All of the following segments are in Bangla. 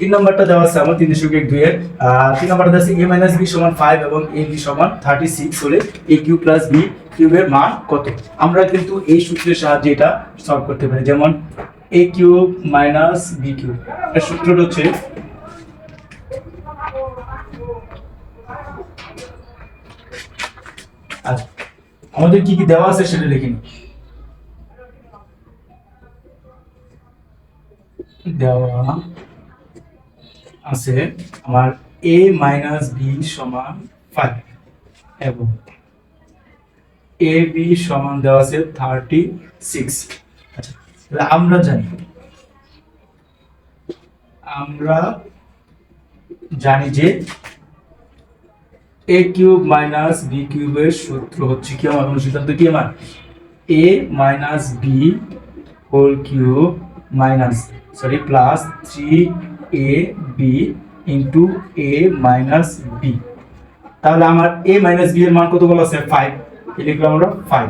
তিন নম্বরটা দেওয়া আছে আমার তিন দশমিক এক দুইয়ের। আহ, তিন নম্বরটা আছে এ মাইনাস বি সমান ফাইভ এবং এ বি সমান থার্টি সিক্স হলে এ কিউ প্লাস বি কিউবের মান কত? আমরা কিন্তু এই সূত্রের সাহায্যে এটা সলভ করতে পারি। যেমন A cube minus B cube এর সূত্রটা হচ্ছে আমাদের কি কি দেওয়া আছে সেটা লিখে দেওয়া আছে আমার এ মাইনাস বি সমান ফাইভ এবং এ বি সমান দেওয়া আছে থার্টি সিক্স আচ্ছা আমরা জানি আমরা জানি যে এ কিউব মাইনাস বি কিউবের সূত্র হচ্ছে কি আমার অনুসিদ্ধান্ত কি আমার? A minus B whole cube minus sorry plus three A B into A minus B তাহলে আমার এ মাইনাস বি এর মান কত বলা আছে? ফাইভ লিখলাম আমরা ফাইভ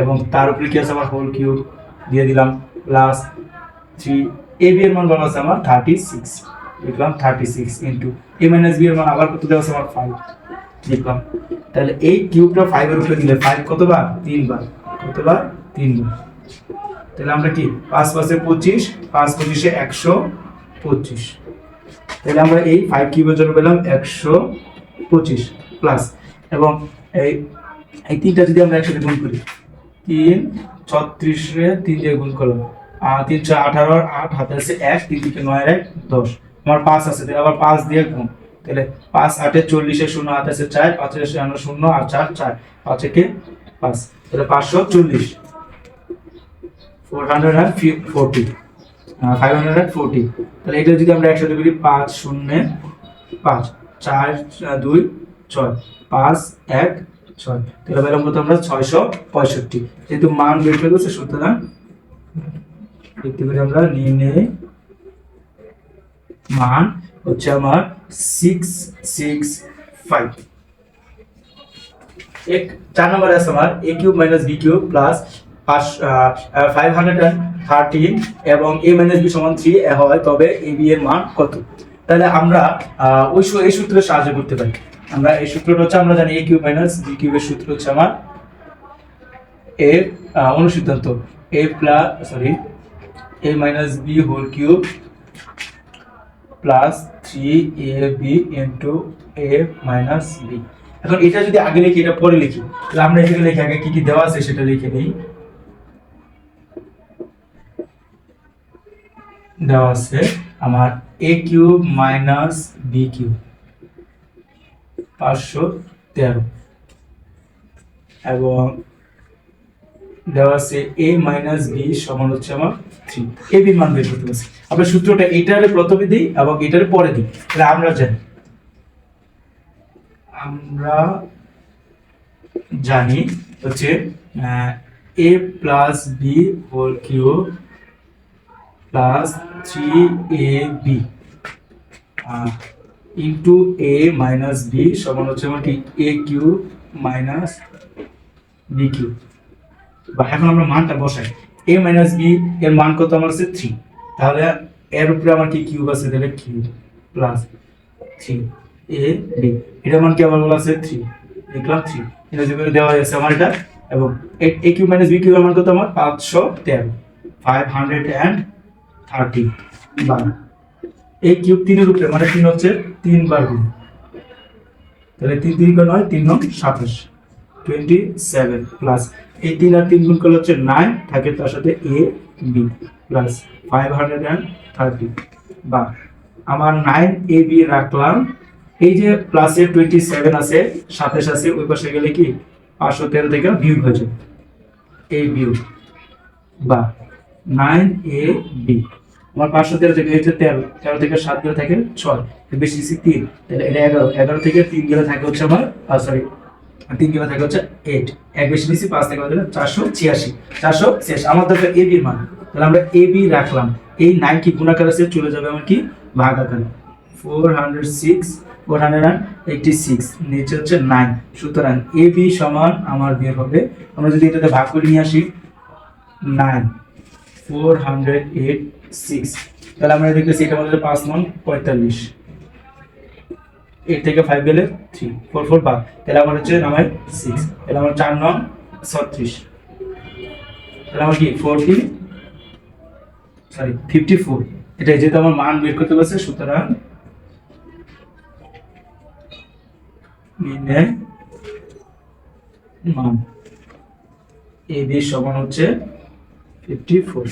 এবং তার উপরে কি আছে? আমার হোল কিউব দিয়ে দিলাম। প্লাস থ্রি এ বি এর মান বলা আছে আমার থার্টি সিক্স লিখলাম thirty six into A minus B এর মান আবার কত দেওয়া আছে? আমার ফাইভ লিখলাম। তাহলে এই কিউবটা ফাইভের উপরে দিলে ফাইভ কতবার? তিনবার। কতবার? তিনবার। তাহলে আমরা কি? পাঁচ পাঁচে পঁচিশ, পাঁচ পঁচিশে একশো পঁচিশ। তাহলে আমরা এই ফাইভ কিউবের জন্য পেলাম একশো পঁচিশ প্লাস এবং এই এই তিনটা যদি আমরা একসাথে গুণ করি, তিন ছত্রিশে তিন দিয়ে গুণ করলাম। তিন চার আঠারো, আট হাতে আছে এক, তিন থেকে নয়, এক, দশ। আমার পাঁচ আছে, তাহলে আবার পাঁচ দিয়ে গুণ। তাহলে পাঁচ আটে চল্লিশে শূন্য, হাতে আছে চার, পাঁচে শূন্য শূন্য, আর চার চার, পাঁচ একে পাঁচ। তাহলে পাঁচশো চল্লিশ। Four hundred and forty five hundred forty তাহলে এটা যদি আমরা একসাথে করি পাঁচ শূন্য পাঁচ, চার দুই, ছয়, পাঁচ, এক, ছয়। তাহলে পেলাম কত আমরা ছয়শো পঁয়ষট্টি। যেহেতু মান বের করে দিচ্ছে সুতরাং দেখতে পারি আমরা নেই। মান হচ্ছে আমার সিক্স সিক্স ফাইভ এক, চার নম্বরে আছে আমার A cube minus B cube plus five hundred and thirteen এবং এ মাইনাস বি সমান থ্রি হয়, তবে এ বি এর মান কত? তাহলে আমরা ওই এই সাহায্য করতে পারি। আমরা এই সূত্রটা হচ্ছে, আমরা জানি এ মাইনাস বি কিউবের সূত্র হচ্ছে আমার এর অনুসিদ্ধান্ত। A plus sorry A minus B whole cube plus three A B into A minus B এখন এটা যদি আগে লিখি, এটা পরে লিখি, তাহলে আমরা এখানে লিখে, আগে কি কি দেওয়া আছে সেটা লিখে নিই। দেওয়া আছে আমার A cube minus B cube পাঁচশো তেরো। এবং দেওয়া আছে এ মাইনাস বি সমান হচ্ছে আমার থ্রি এ বির মান বের করতে পারছি আমরা সূত্রটা এটারে প্রথমে দিই এবং এটারে পরে দিই। তাহলে আমরা জানি। আমরা জানি হচ্ছে A plus B whole cube plus three A B into A minus B সমান হচ্ছে আমার কি? A cube minus B cube বা এখন আমরা মানটা বসাই। এ মাইনাস বি এর মান কত? আমার আছে থ্রি তাহলে এর উপরে আমার কি কিউব আছে? তাহলে cube plus three A B এটার মান কি আবার বলা আছে? থ্রি লিখলাম থ্রি এটা যেভাবে দেওয়া হয়েছে আমার এটা। এবং A cube minus B cube মান কত? আমার পাঁচশো তেরো। ফাইভ হান্ড্রেড অ্যান্ড থার্টি বার এই কিউব তিনের উপরে মানে তিন হচ্ছে তিনবার গুণ। তাহলে তিন তিন গুণ তিন নং সাতাশ টোয়েন্টি সেভেন প্লাস এই তিন আর তিন গুণ করলে হচ্ছে নাইন থাকে তার সাথে A B plus five hundred and thirty বা, আমার নাইন এ বি রাখলাম। এই যে প্লাসে টোয়েন্টি সেভেন আছে, সাতাশ আছে, ওই পাশে গেলে কি? পাঁচশো তেরো থেকে বিয়োগ হয়ে যায়। এই বিয়োগ। বা নাইন এ বি আমার পাঁচশো তেরো থেকে হচ্ছে তেরো তেরো থেকে সাত গেলে থাকে ছয় বেশি বেশি তিন, তাহলে এটা এগারো এগারো থেকে তিন গেলে থাকে হচ্ছে আমার সরি তিন গেলে থাকে হচ্ছে এইট এক বেশি বেশি পাঁচ থেকে চারশো ছিয়াশি চারশো ছিয়াশি, আমার দরকার এ বির মান, তাহলে আমরা এ বি রাখলাম, এই নাইন কি গুণাকার আছে চলে যাবে আমার কি? ভাগ আকারে four hundred six four hundred and eighty six নিচে হচ্ছে নাইন সুতরাং এ বি সমান আমার বের হবে, আমরা যদি এটাতে ভাগ করে নিয়ে আসি nine four hundred eight six তাহলে আমরা দেখতেছি এটা মধ্যে পাঁচ নং পঁয়তাল্লিশ। এইট থেকে ফাইভ গেলে থ্রি ফোর ফোর বাদ তাহলে আমার হচ্ছে নামাই সিক্স তাহলে আমার চার নং ছত্রিশ। তাহলে আমার কি ফোরটি সরি ফিফটি ফোর এটা যেহেতু আমার মান বের করতে পারছে সুতরাং মান। এ বি সমান হচ্ছে ফিফটি ফোর